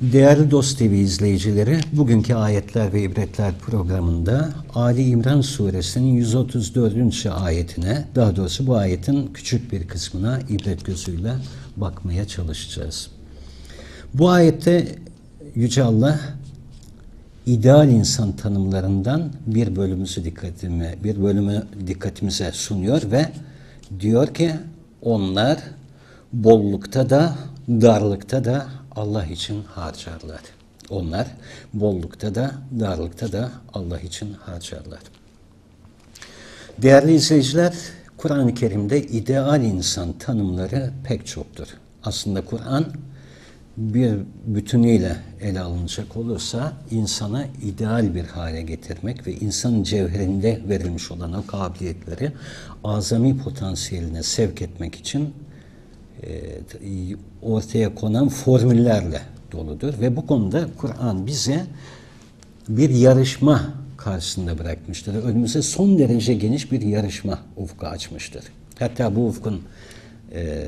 Değerli Dost TV izleyicileri, bugünkü Ayetler ve İbretler programında Ali İmran suresinin 134. ayetine, daha doğrusu bu ayetin küçük bir kısmına ibret gözüyle bakmaya çalışacağız. Bu ayette Yüce Allah ideal insan tanımlarından bir bölümümüzü dikkatime, bir bölümü dikkatimize sunuyor ve diyor ki onlar bollukta da darlıkta da Allah için harcarlar. Onlar bollukta da darlıkta da Allah için harcarlar. Değerli izleyiciler, Kur'an-ı Kerim'de ideal insan tanımları pek çoktur. Aslında Kur'an bir bütünüyle ele alınacak olursa insana ideal bir hale getirmek ve insanın cevherinde verilmiş olan o kabiliyetleri azami potansiyeline sevk etmek için ortaya konan formüllerle doludur ve bu konuda Kur'an bize bir yarışma karşısında bırakmıştır. Önümüze son derece geniş bir yarışma ufku açmıştır. Hatta bu ufkun e,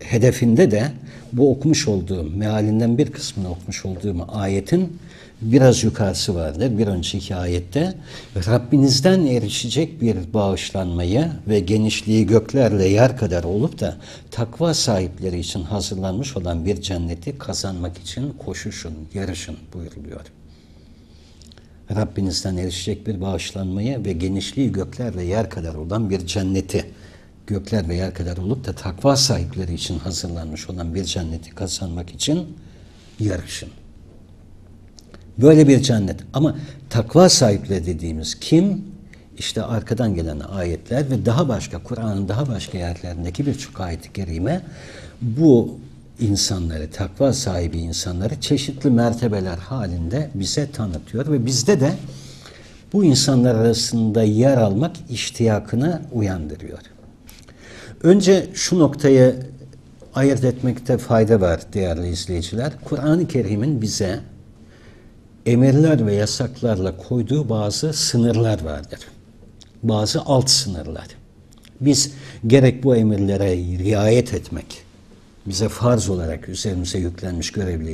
hedefinde de bu okumuş olduğum, mealinden bir kısmını okumuş olduğum ayetin biraz yukarısı vardır. Bir önceki ayette Rabbinizden erişecek bir bağışlanmayı ve genişliği göklerle yer kadar olup da takva sahipleri için hazırlanmış olan bir cenneti kazanmak için koşuşun, yarışın buyuruluyor. Rabbinizden erişecek bir bağışlanmayı ve genişliği göklerle yer kadar olan bir cenneti gökler ve yer kadar olup da takva sahipleri için hazırlanmış olan bir cenneti kazanmak için yarışın. Böyle bir cennet. Ama takva sahipleri dediğimiz kim? İşte arkadan gelen ayetler ve daha başka Kur'an'ın daha başka yerlerindeki birçok ayet-i kerime bu insanları, takva sahibi insanları çeşitli mertebeler halinde bize tanıtıyor ve bizde de bu insanlar arasında yer almak iştiyakını uyandırıyor. Önce şu noktayı ayırt etmekte fayda var değerli izleyiciler. Kur'an-ı Kerim'in bize emirler ve yasaklarla koyduğu bazı sınırlar vardır. Bazı alt sınırlar. Biz gerek bu emirlere riayet etmek, bize farz olarak üzerimize yüklenmiş görevli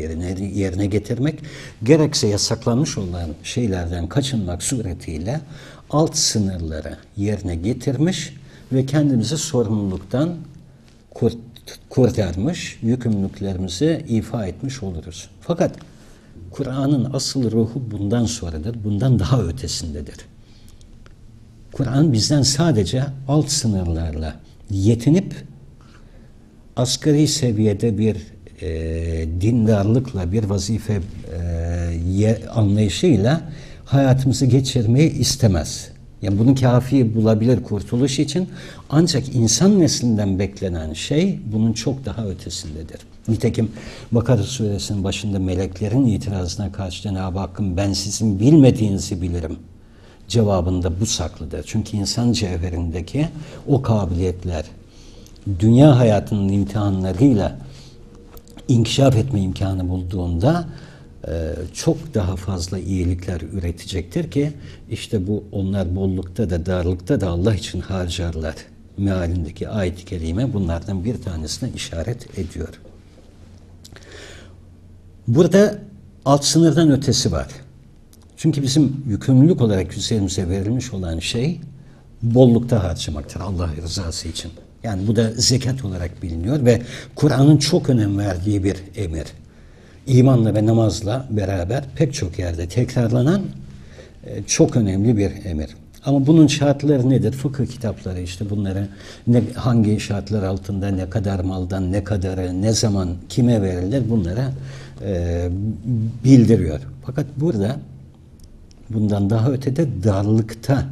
yerine, getirmek, gerekse yasaklanmış olan şeylerden kaçınmak suretiyle alt sınırları yerine getirmiş ve kendimizi sorumluluktan kurtarmış, yükümlülüklerimizi ifa etmiş oluruz. Fakat Kur'an'ın asıl ruhu bundan sonradır, bundan daha ötesindedir. Kur'an bizden sadece alt sınırlarla yetinip asgari seviyede bir e, dindarlıkla, bir vazife e, anlayışıyla hayatımızı geçirmeyi istemez. Yani bunu kafi bulabilir kurtuluş için ancak insan neslinden beklenen şey bunun çok daha ötesindedir. Nitekim Bakara suresinin başında meleklerin itirazına karşı Cenab-ı Hakk'ın ben sizin bilmediğinizi bilirim cevabında bu saklıdır. Çünkü insan cevherindeki o kabiliyetler dünya hayatının imtihanlarıyla inkişaf etme imkanı bulduğunda çok daha fazla iyilikler üretecektir ki işte bu onlar bollukta da darlıkta da Allah için harcarlar mealindeki ayet-i kerime bunlardan bir tanesine işaret ediyor. Burada alt sınırdan ötesi var. Çünkü bizim yükümlülük olarak üzerimize verilmiş olan şey bollukta harcamaktır Allah rızası için. Yani bu da zekat olarak biliniyor ve Kur'an'ın çok önem verdiği bir emir. İmanla ve namazla beraber pek çok yerde tekrarlanan e, çok önemli bir emir. Ama bunun şartları nedir? Fıkıh kitapları işte bunları ne, hangi şartlar altında ne kadar maldan ne kadarı ne zaman kime verilir bunlara e, bildiriyor. Fakat burada bundan daha ötede darlıkta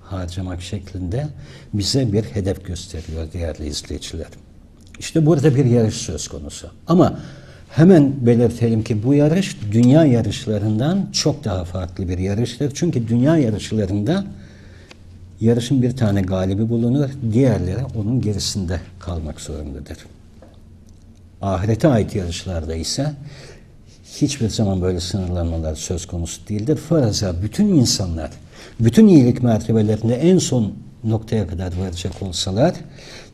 harcamak şeklinde bize bir hedef gösteriyor değerli izleyiciler. İşte burada bir yarış söz konusu. Ama hemen belirtelim ki bu yarış dünya yarışlarından çok daha farklı bir yarıştır. Çünkü dünya yarışlarında yarışın bir tane galibi bulunur, diğerleri onun gerisinde kalmak zorundadır. Ahirete ait yarışlarda ise hiçbir zaman böyle sınırlanmalar söz konusu değildir. Faraza bütün insanlar, bütün iyilik mertebelerinde en son noktaya kadar varacak olsalar,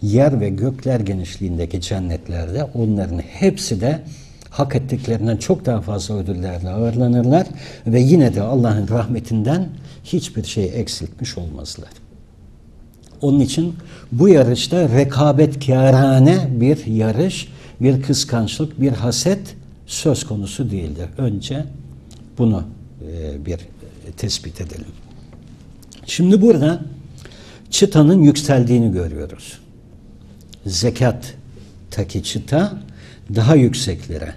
yer ve gökler genişliğindeki cennetlerde onların hepsi de hak ettiklerinden çok daha fazla ödüllerle ağırlanırlar ve yine de Allah'ın rahmetinden hiçbir şey eksiltmiş olmazlar. Onun için bu yarışta rekabetkârane bir yarış, bir kıskançlık, bir haset söz konusu değildir. Önce bunu e, bir tespit edelim. Şimdi burada çıtanın yükseldiğini görüyoruz. Zekat taki çıta daha yükseklere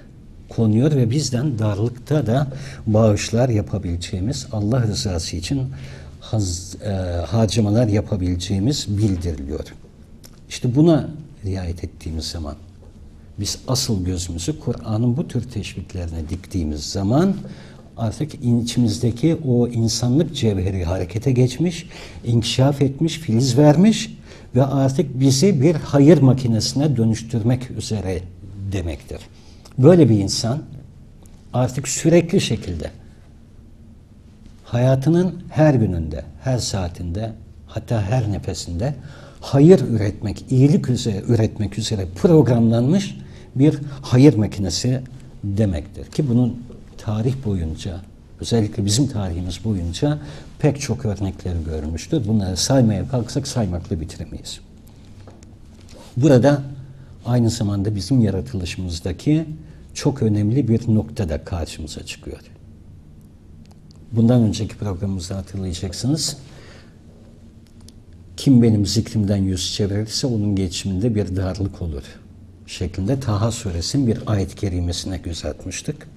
konuyor ve bizden darlıkta da bağışlar yapabileceğimiz Allah rızası için haz, e, harcamalar yapabileceğimiz bildiriliyor. İşte buna riayet ettiğimiz zaman biz asıl gözümüzü Kur'an'ın bu tür teşviklerine diktiğimiz zaman artık içimizdeki o insanlık cevheri harekete geçmiş, inkişaf etmiş, filiz vermiş ve artık bizi bir hayır makinesine dönüştürmek üzere demektir. Böyle bir insan artık sürekli şekilde hayatının her gününde, her saatinde, hatta her nefesinde hayır üretmek, iyilik üzere üretmek üzere programlanmış bir hayır makinesi demektir. Ki bunun tarih boyunca, özellikle bizim tarihimiz boyunca pek çok örnekleri görmüştür. Bunları saymaya kalksak saymakla bitiremeyiz. Burada aynı zamanda bizim yaratılışımızdaki çok önemli bir nokta da karşımıza çıkıyor. Bundan önceki programımızda hatırlayacaksınız. Kim benim zikrimden yüz çevirirse onun geçiminde bir darlık olur şeklinde Taha suresinin bir ayet kerimesine göz atmıştık.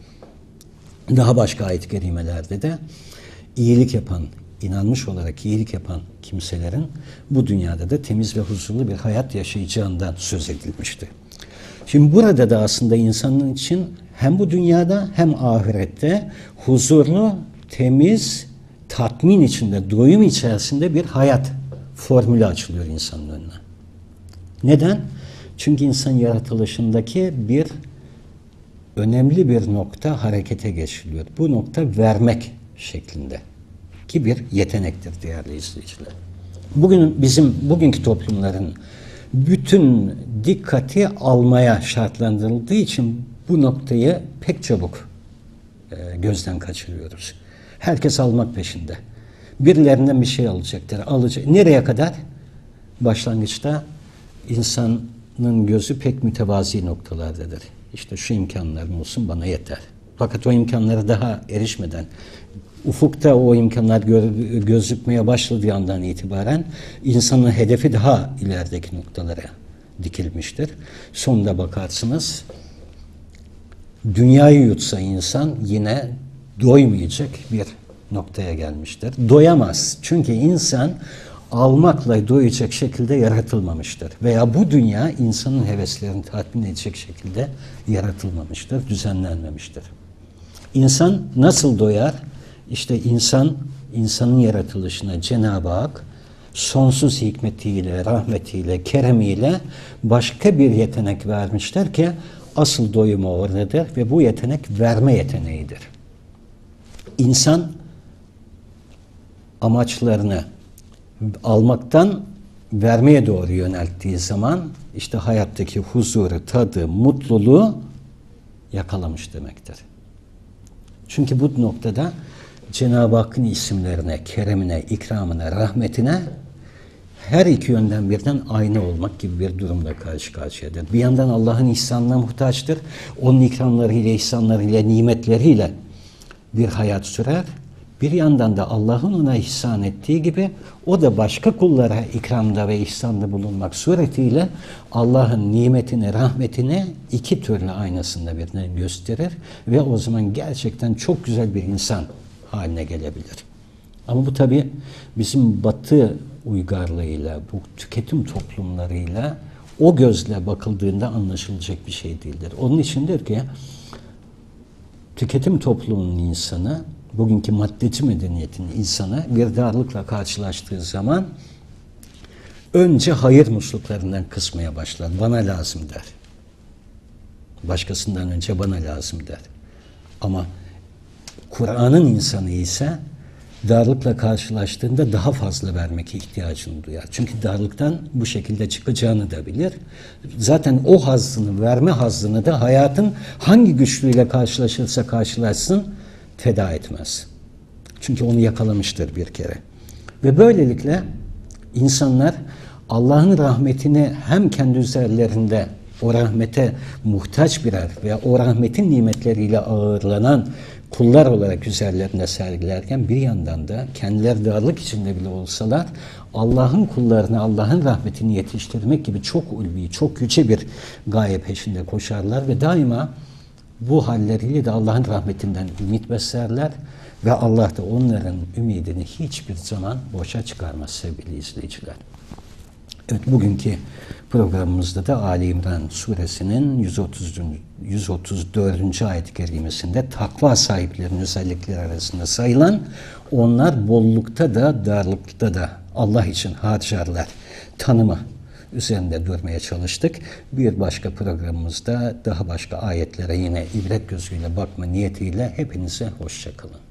Daha başka ayet kerimelerde de iyilik yapan, inanmış olarak iyilik yapan kimselerin bu dünyada da temiz ve huzurlu bir hayat yaşayacağından söz edilmişti. Şimdi burada da aslında insanın için hem bu dünyada hem ahirette huzurlu, temiz, tatmin içinde, doyum içerisinde bir hayat formülü açılıyor insanın önüne. Neden? Çünkü insan yaratılışındaki bir önemli bir nokta harekete geçiliyor. Bu nokta vermek şeklinde ki bir yetenektir değerli izleyiciler. Bugün bizim bugünkü toplumların bütün dikkati almaya şartlandırıldığı için bu noktayı pek çabuk e, gözden kaçırıyoruz. Herkes almak peşinde. Birilerinden bir şey alacaktır. Alacak. Nereye kadar? Başlangıçta insanın gözü pek mütevazi noktalardadır. İşte şu imkanlarım olsun bana yeter. Fakat o imkanlara daha erişmeden ufukta o imkanlar gö- gözükmeye başladığı andan itibaren insanın hedefi daha ilerideki noktalara dikilmiştir. Sonunda bakarsınız dünyayı yutsa insan yine doymayacak bir noktaya gelmiştir. Doyamaz. Çünkü insan almakla doyacak şekilde yaratılmamıştır. Veya bu dünya insanın heveslerini tatmin edecek şekilde yaratılmamıştır, düzenlenmemiştir. İnsan nasıl doyar? İşte insan, insanın yaratılışına Cenab-ı Hak sonsuz hikmetiyle, rahmetiyle, keremiyle başka bir yetenek vermişler ki asıl doyumu oradadır ve bu yetenek verme yeteneğidir. İnsan amaçlarını almaktan vermeye doğru yönelttiği zaman işte hayattaki huzuru, tadı, mutluluğu yakalamış demektir. Çünkü bu noktada Cenab-ı Hakk'ın isimlerine, keremine, ikramına, rahmetine her iki yönden birden aynı olmak gibi bir durumda karşı karşıyadır. Bir yandan Allah'ın ihsanına muhtaçtır. Onun ikramlarıyla, ihsanlarıyla, nimetleriyle bir hayat sürer. Bir yandan da Allah'ın ona ihsan ettiği gibi o da başka kullara ikramda ve ihsanda bulunmak suretiyle Allah'ın nimetini, rahmetini iki türlü aynasında birine gösterir ve o zaman gerçekten çok güzel bir insan haline gelebilir. Ama bu tabi bizim batı uygarlığıyla, bu tüketim toplumlarıyla o gözle bakıldığında anlaşılacak bir şey değildir. Onun içindir ki tüketim toplumunun insanı, bugünkü maddeci medeniyetin insanı bir darlıkla karşılaştığı zaman önce hayır musluklarından kısmaya başlar. Bana lazım der. Başkasından önce bana lazım der. Ama Kur'an'ın insanı ise darlıkla karşılaştığında daha fazla vermek ihtiyacını duyar. Çünkü darlıktan bu şekilde çıkacağını da bilir. Zaten o hazzını, verme hazzını da hayatın hangi güçlüğüyle karşılaşırsa karşılaşsın feda etmez. Çünkü onu yakalamıştır bir kere. Ve böylelikle insanlar Allah'ın rahmetini hem kendi üzerlerinde o rahmete muhtaç birer veya o rahmetin nimetleriyle ağırlanan kullar olarak üzerlerinde sergilerken bir yandan da kendileri darlık içinde bile olsalar Allah'ın kullarını, Allah'ın rahmetini yetiştirmek gibi çok ulvi, çok yüce bir gaye peşinde koşarlar ve daima bu halleriyle de Allah'ın rahmetinden ümit beslerler ve Allah da onların ümidini hiçbir zaman boşa çıkarmaz sevgili izleyiciler. Evet bugünkü programımızda da Ali İmran suresinin 130. 134. ayet-i kerimesinde takva sahiplerinin özellikleri arasında sayılan onlar bollukta da darlıkta da Allah için harcarlar tanımı üzerinde durmaya çalıştık. Bir başka programımızda daha başka ayetlere yine ibret gözüyle bakma niyetiyle hepinize hoşçakalın.